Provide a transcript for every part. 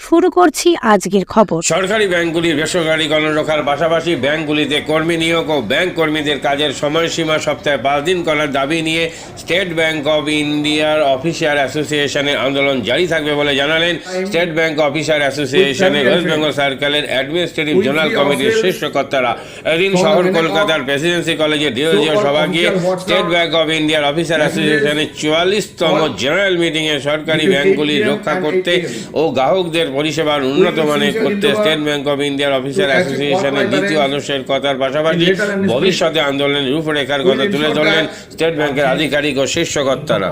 শুরু করছি আজকের খবর। সরকারি ব্যাংকগুলির বেসরকারিকরণ রোখার পাশাপাশি ব্যাংকগুলিতে কর্মী নিয়োগ ও ব্যাংক কর্মীদের কাজের সময়সীমা সপ্তাহে পাঁচ দিন করার দাবি নিয়ে স্টেট ব্যাংক অব ইন্ডিয়ার অফিসার অ্যাসোসিয়েশনের আন্দোলন জারি থাকবে বলে জানালেন স্টেট ব্যাংক অফিসার অ্যাসোসিয়েশনের ওয়েস্ট বেঙ্গল সার্কেলের অ্যাডমিনিস্ট্রেটিভ জোনাল কমিটির শীর্ষ কর্তারা। এদিন শহর কলকাতার প্রেসিডেন্সি কলেজে ডিওজিও সভা গিয়ে স্টেট ব্যাংক অব ইন্ডিয়ার অফিসার অ্যাসোসিয়েশনের চুয়াল্লিশতম জেনারেল মিটিংয়ে সরকারি ব্যাংকগুলি রক্ষা করতে ও গ্রাহকদের পরিষেবার উন্নত মানের করতে স্টেট ব্যাংক অব ইন্ডিয়ার অফিসার অ্যাসোসিয়েশনের দ্বিতীয় আদর্শের কথার পাশাপাশি ভবিষ্যতে আন্দোলনের রূপরেখার কথা তুলে ধরলেন স্টেট ব্যাংকের আধিকারিক ও শীর্ষ কর্তারা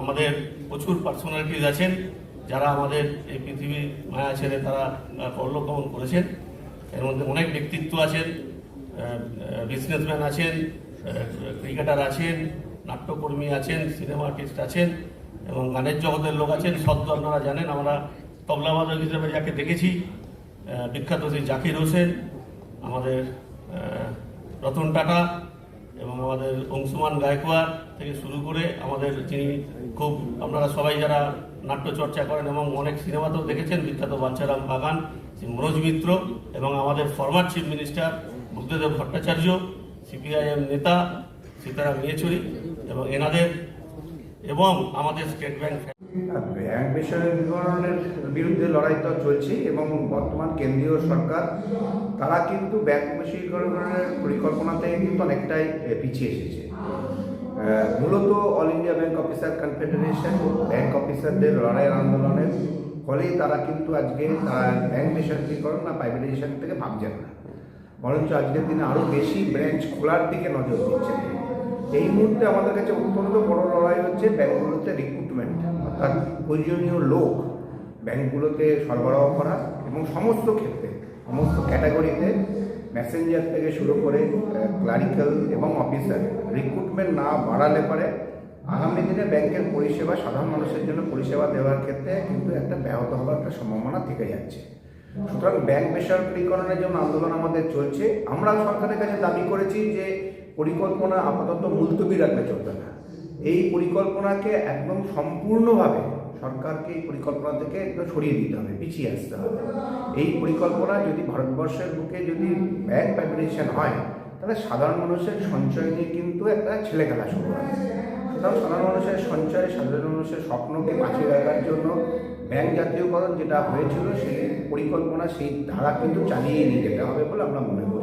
আমাদের প্রচুর পার্সোনালিটিজ আছেন যারা আমাদের এই পৃথিবীর মায়া ছেড়ে তারা পরলোকগমন করেছেন। এর মধ্যে অনেক ব্যক্তিত্ব আছেন বিজনেসম্যান আছেন ক্রিকেটার আছেন নাট্যকর্মী আছেন সিনেমা আর্টিস্ট আছেন এবং গানের জগতের লোক আছেন। সদ্য আপনারা জানেন আমরা তবলাবাদক হিসেবে যাকে দেখেছি বিখ্যাত শ্রী জাকির হোসেন, আমাদের রতন টাটা এবং আমাদের অংশুমান গায়কোয়াড় থেকে শুরু করে আমাদের যিনি খুব, আপনারা সবাই যারা নাট্য চর্চা করেন এবং অনেক সিনেমাতেও দেখেছেন, বিখ্যাত বাঞ্ছারাম বাগান, শ্রী মনোজ মিত্র এবং আমাদের former chief minister Buddhadeb Bhattacharya CPIM নেতা সীতারাম ইয়েচুরি এবং এনাদের এবং আমাদের স্টেট ব্যাংক ব্যাংক বেসরকারীকরণের বিরুদ্ধে লড়াই তো চলছে এবং বর্তমান কেন্দ্রীয় সরকার, তারা কিন্তু ব্যাংক বেসরকারীকরণের পরিকল্পনা থেকে কিন্তু অনেকটাই পিছিয়ে এসেছে। মূলত all India bank officer confederation, bank অফিসারদের লড়াইয়ের আন্দোলনের ফলে তারা কিন্তু আজকে ব্যাংক বেসরকারীকরণ না প্রাইভেটাইজেশন থেকে ভাবছেন না। বরঞ্চ আজকের দিনে আরও বেশি ব্রাঞ্চ খোলার দিকে নজর দিচ্ছেন। এই মুহূর্তে আমাদের কাছে অত্যন্ত বড় লড়াই হচ্ছে ব্যাংকগুলোতে রিক্রুটমেন্ট অর্থাৎ প্রয়োজনীয় লোক ব্যাংকগুলোতে সরবরাহ করা এবং সমস্ত ক্ষেত্রে, সমস্ত ক্যাটাগরিতে মেসেঞ্জার থেকে শুরু করে ক্লারিক্যাল এবং অফিসার রিক্রুটমেন্ট না বাড়ালে পরে আগামী দিনে ব্যাংকের পরিষেবা সাধারণ মানুষের জন্য পরিষেবা দেওয়ার ক্ষেত্রে কিন্তু একটা ব্যাহত হওয়ার একটা সম্ভাবনা থেকে যাচ্ছে। সুতরাং ব্যাংক বেসরকারীকরণের জন্য আন্দোলন আমাদের চলছে, আমরা সরকারের কাছে দাবি করেছি যে পরিকল্পনা আপাতত মুলতবি রাখলে চলবে না। এই পরিকল্পনাকে একদম সম্পূর্ণভাবে সরকারকে এই পরিকল্পনা থেকে একদম সরিয়ে দিতে হবে, পিছিয়ে আসতে হবে। এই পরিকল্পনা যদি ভারতবর্ষের বুকে যদি ব্যাংক প্রাইভেটাইজেশন হয়, তাহলে সাধারণ মানুষের সঞ্চয় নিয়ে কিন্তু একটা ছেলে খেলা শুরু হবে সুতরাং সাধারণ মানুষের সঞ্চয়, সাধারণ মানুষের স্বপ্নকে বাঁচিয়ে রাখার জন্য ব্যাংক জাতীয়করণ যেটা হয়েছিল, সেই পরিকল্পনা, সেই ধারা কিন্তু চালিয়ে নিয়ে যেতে হবে বলে আমরা মনে করছি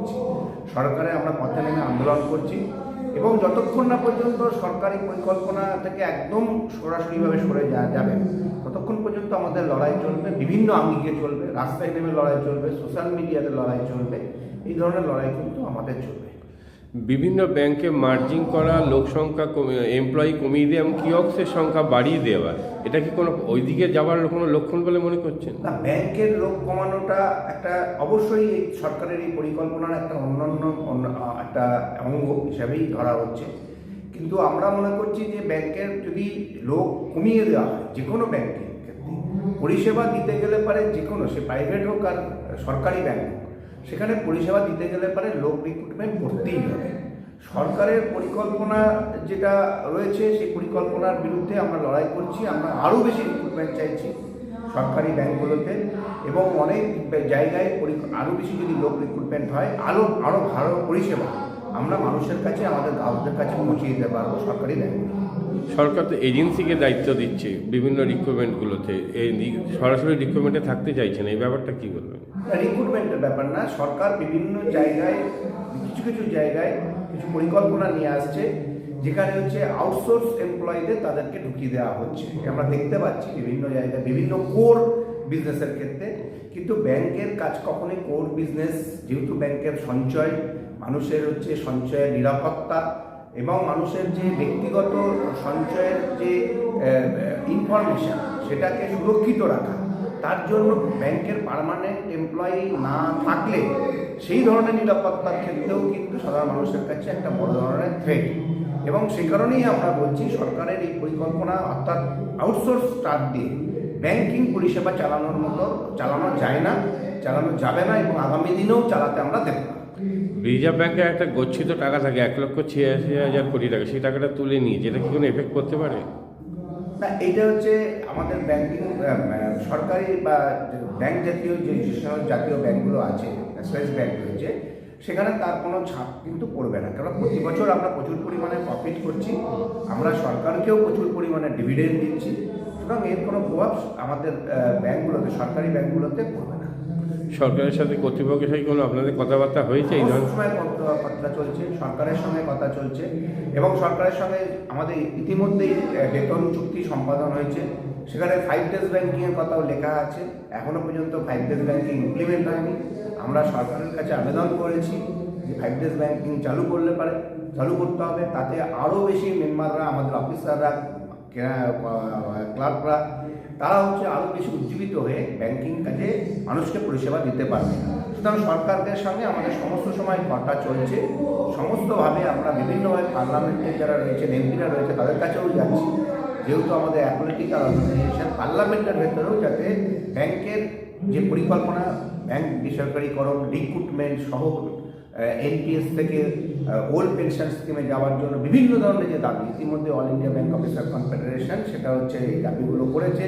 সরকারে আমরা পথে নেমে আন্দোলন করছি এবং যতক্ষণ না পর্যন্ত সরকারি পরিকল্পনা থেকে একদম সরাসরিভাবে সরে যাওয়া যাবে, ততক্ষণ পর্যন্ত আমাদের লড়াই চলবে, বিভিন্ন আঙ্গিকে চলবে, রাস্তায় নেমে লড়াই চলবে, সোশ্যাল মিডিয়াতে লড়াই চলবে, এই ধরনের লড়াই কিন্তু আমাদের চলবে। বিভিন্ন ব্যাংকে মার্জিং করা, লোক সংখ্যা এমপ্লয়ি কমিয়ে দেওয়া, এবং কিয়ক্সের সংখ্যা বাড়িয়ে দেওয়া। এটা কি কোনো ওইদিকে যাওয়ার কোনো লক্ষণ বলে মনে করছেন? না, ব্যাংকের লোক কমানোটা একটা অবশ্যই সরকারের এই পরিকল্পনার একটা অন্যান্য, অন্য- একটা অঙ্গ হিসাবেই ধরা হচ্ছে। কিন্তু আমরা মনে করছি যে ব্যাংকের যদি লোক কমিয়ে দেওয়া হয়, যে কোনো ব্যাংকের ক্ষেত্রে, পরিষেবা দিতে গেলে পারে যে কোনো, সে প্রাইভেট হোক আর সরকারি ব্যাংক হোক, সেখানে পরিষেবা দিতে গেলে পারে লোক রিক্রুটমেন্ট করতেই হবে। সরকারের পরিকল্পনা যেটা রয়েছে, সেই পরিকল্পনার বিরুদ্ধে আমরা লড়াই করছি, আমরা আরও বেশি রিক্রুটমেন্ট চাইছি সরকারি ব্যাংকগুলোতে এবং অনেক জায়গায় আরও বেশি যদি লোক রিক্রুটমেন্ট হয়, আরও আরও ভালো পরিষেবা আমরা মানুষের কাছে, আমাদের গ্রাহকদের কাছে পৌঁছে দিতে পারব সরকারি ব্যাংকগুলো সরকার তো এজেন্সিকে দায়িত্ব দিচ্ছে বিভিন্ন রিক্রুটমেন্টগুলোতে এই সরাসরি রিক্রুটমেন্টে থাকতে চাইছে না, এই ব্যাপারটা কি বলবেন? রিক্রুটমেন্টের ব্যাপার না, সরকার বিভিন্ন জায়গায়, কিছু কিছু জায়গায় কিছু পরিকল্পনা নিয়ে আসছে, যেখানে হচ্ছে আউটসোর্স এমপ্লয়ীদের তাদেরকে ঢুকিয়ে দেওয়া হচ্ছে। আমরা দেখতে পাচ্ছি বিভিন্ন জায়গায়, বিভিন্ন কোর বিজনেসের ক্ষেত্রে। কিন্তু ব্যাংকের কাজ কখনোই কোর বিজনেস যেহেতু ব্যাংকের সঞ্চয়, মানুষের হচ্ছে সঞ্চয়ের নিরাপত্তা এবং মানুষের যে ব্যক্তিগত সঞ্চয়ের যে ইনফরমেশন সেটাকে সুরক্ষিত রাখা, তার জন্য ব্যাংকের পার্মানেন্ট এমপ্লয়ি না থাকলে সেই ধরনের নিরাপত্তার ক্ষেত্রেও কিন্তু সাধারণ মানুষের কাছে একটা বড় ধরনের থ্রেট এবং সে কারণেই আমরা বলছি, সরকারের এই পরিকল্পনা অর্থাৎ আউটসোর্স স্টাফ দিয়ে ব্যাংকিং পরিষেবা চালানোর মতো, চালানো যায় না, চালানো যাবে না এবং আগামী দিনেও চালাতে আমরা দেব না। রিজার্ভ ব্যাংকে একটা গচ্ছিত টাকা থাকে, এক লক্ষ ছিয়াশি হাজার কোটি টাকা, সেই টাকাটা তুলে নিয়ে, যেটা কি কোনো এফেক্ট করতে পারে? না, এইটা হচ্ছে আমাদের ব্যাংকিং সরকারি বা ব্যাংক জাতীয় যে জাতীয় ব্যাংকগুলো আছে ন্যাশনালাইজ ব্যাংক রয়েছে, সেখানে তার কোনো ছাপ কিন্তু পড়বে না। কারণ প্রতি বছর আমরা প্রচুর পরিমাণে প্রফিট করছি, আমরা সরকারকেও প্রচুর পরিমাণে ডিভিডেন্ড দিচ্ছি, সুতরাং এর কোনো প্রভাব আমাদের ব্যাংকগুলোতে সরকারি ব্যাংকগুলোতে পড়বে সরকারের সাথে কর্তৃপক্ষের সাথে কোনো আপনাদের কথাবার্তা হয়েছে এই ধরনের? সময় কথা চলছে, সরকারের সঙ্গে কথা চলছে এবং সরকারের সঙ্গে আমাদের ইতিমধ্যেই বেতন চুক্তি সম্পাদন হয়েছে। সেখানে ফাইভ ডেজ ব্যাঙ্কিংয়ের কথাও লেখা আছে। এখনও পর্যন্ত ফাইভ ডেজ ব্যাংকিং ইমপ্লিমেন্ট হয়নি। আমরা সরকারের কাছে আবেদন করেছি যে ফাইভ ডেজ ব্যাঙ্কিং চালু করলে পারে, চালু করতে হবে। তাতে আরও বেশি মেম্বাররা আমাদের অফিসাররা ক্লার্করা তারা হচ্ছে আরও বেশি উজ্জীবিত হয়ে ব্যাংকিং কাজে মানুষকে পরিষেবা দিতে পারবে। সুতরাং সরকারদের সঙ্গে আমাদের সমস্ত সময় কথা চলছে। সমস্তভাবে আমরা বিভিন্নভাবে পার্লামেন্টে যারা রয়েছে এমপিরা রয়েছে, তাদের কাছেও যাচ্ছি। যেহেতু আমাদের অ্যাপলিটিক্যাল অর্গানাইজেশন পার্লামেন্টের ভেতরেও যাতে ব্যাংকের যে পরিকল্পনা, ব্যাংক বেসরকারিকরণ রিক্রুটমেন্ট সহ এনপিএস থেকে ওল্ড পেনশন স্কিমে যাওয়ার জন্য বিভিন্ন ধরনের যে দাবি, ইতিমধ্যে all India bank officer confederation সেটা হচ্ছে এই দাবিগুলো করেছে।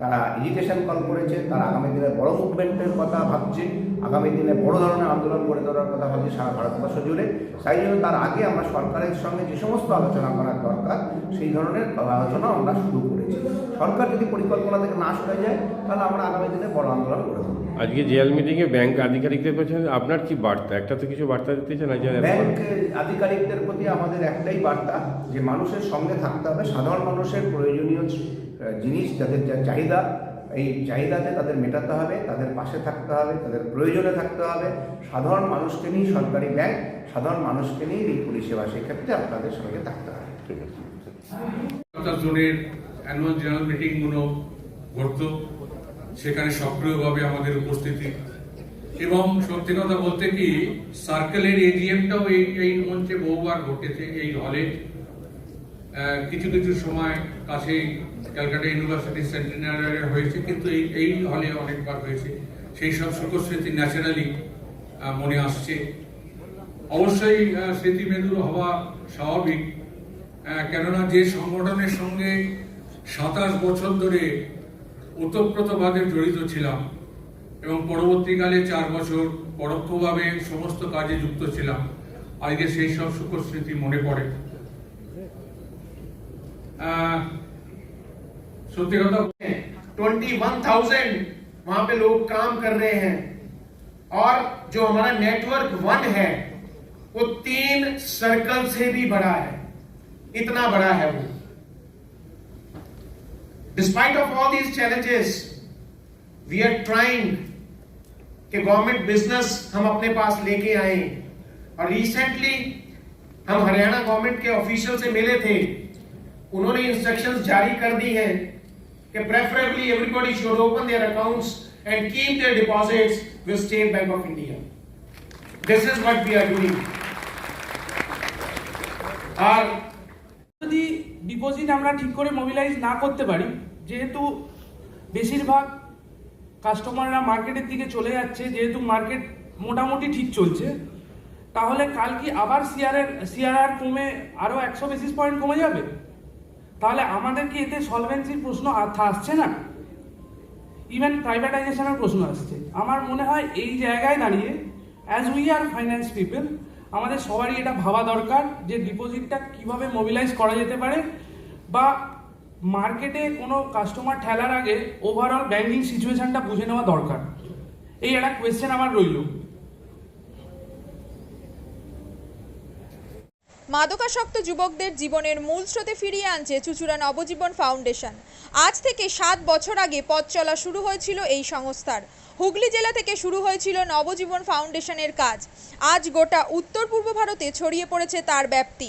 তারা এডুকেশন কল করেছে, তারা আগামী দিনে বড় মুভমেন্টের কথা ভাবছে। আগামী দিনে বড় ধরনের আন্দোলন গড়ে তোলার কথা ভাবছে সারা ভারতবর্ষ জুড়ে। তাই জন্য তার আগে আমরা সরকারের সঙ্গে যে সমস্ত আলোচনা করার দরকার, সেই ধরনের আলোচনা আমরা শুরু করেছি সরকার যদি পরিকল্পনা থেকে না সরে যায় তাহলে আমরা আগামী দিনে বড় আন্দোলন করে আজকে জিএল মিটিংয়ে ব্যাংক আধিকারিকদের কাছে আপনার কি বার্তা? একটা তো কিছু বার্তা দিতে চান ব্যাংক আধিকারিকদের প্রতি আমাদের একটাই বার্তা যে মানুষের সঙ্গে থাকতে হবে। সাধারণ মানুষের প্রয়োজনীয় জিনিস যাদের যা চাহিদা এই চাহিদাতে তাদের মেটাতে হবে তাদের পাশে থাকতে হবে তাদের প্রয়োজনে থাকতে হবে। সাধারণ মানুষকে নিয়েই সরকারি ব্যাংক সাধারণ মানুষকে নিয়েই এই পরিষেবা সেক্ষেত্রে আপনাদের সঙ্গে থাকতে হবে। ঠিক আছে। জোনের অ্যানুয়াল জেনারেল মিটিংগুলো ঘটত সেখানে সক্রিয়ভাবে আমাদের উপস্থিতি। এবং সত্যি কথা বলতে কি সার্কেলের এজিএমটাও এই এই মঞ্চে বহুবার ঘটেছে এই হলে। কিছু কিছু সময় কাছে ক্যালকাটা ইউনিভার্সিটি সেন্টিনারে হয়েছে কিন্তু এই এই হলে অনেকবার হয়েছে। সেই সব সুখস্মৃতি স্মৃতি ন্যাচারালি মনে আসছে। অবশ্যই আহ, স্মৃতি মেদুর হওয়া স্বাভাবিক। কেননা যে সংগঠনের সঙ্গে সাতাশ বছর ধরে ওতপ্রোতভাবে জড়িত ছিলাম এবং পরবর্তীকালে চার বছর পরোক্ষভাবে সমস্ত কাজে যুক্ত ছিলাম আজকে সেই সব সুখ স্মৃতি মনে পড়ে আহ, সত্যি কথা ट्वेंटी वन थाउजेंड वहां पे लोग काम कर रहे हैं और जो हमारा नेटवर्क वन है वो तीन सर्कल से भी बड़ा है इतना बड़ा है वो Despite of all these challenges we are trying कि गवर्नमेंट बिजनेस हम अपने पास लेके आए और रिसेंटली हम हरियाणा गवर्नमेंट के ऑफिशियल से मिले थे उन्होंने इंस्ट्रक्शंस जारी कर दी हैं कि preferably everybody should open their accounts and keep their deposits with State Bank of India. This is what we are doing. আর যদি ডিপোজিট আমরা ঠিক করে মোবিলাইজ না করতে পারি যেহেতু বেশিরভাগ কাস্টমাররা মার্কেটের দিকে চলে যাচ্ছে, যেহেতু মার্কেট মোটামুটি ঠিক চলছে, তাহলে কাল কি আবার সিআরএর সিআরআর কমে আরও একশো বেসিস পয়েন্ট কমে যাবে? তাহলে আমাদের কি এতে সলভেন্সির প্রশ্ন আসছে না? ইভেন প্রাইভেটাইজেশনের প্রশ্ন আসছে। আমার মনে হয় এই জায়গায় দাঁড়িয়ে as we are finance people আমাদের সবারই এটা ভাবা দরকার যে ডিপোজিটটা কীভাবে মোবিলাইজ করা যেতে পারে বা মার্কেটে কোনো কাস্টমার ঠেলার আগে ওভারঅল ব্যাংকিং সিচুয়েশনটা বুঝে নেওয়া দরকার। এই একটা কোয়েশ্চেন আমার রইল। মাদকাসক্ত যুবকদের জীবনের মূল স্রোতে ফিরিয়ে আনছে চুচুড়া নবজীবন ফাউন্ডেশন। আজ থেকে সাত বছর আগে পথ চলা শুরু হয়েছিল এই সংস্থার। হুগলি জেলা থেকে শুরু হয়েছিল নবজীবন ফাউন্ডেশনের কাজ। আজ গোটা উত্তর পূর্ব ভারতে ছড়িয়ে পড়েছে তার ব্যাপ্তি।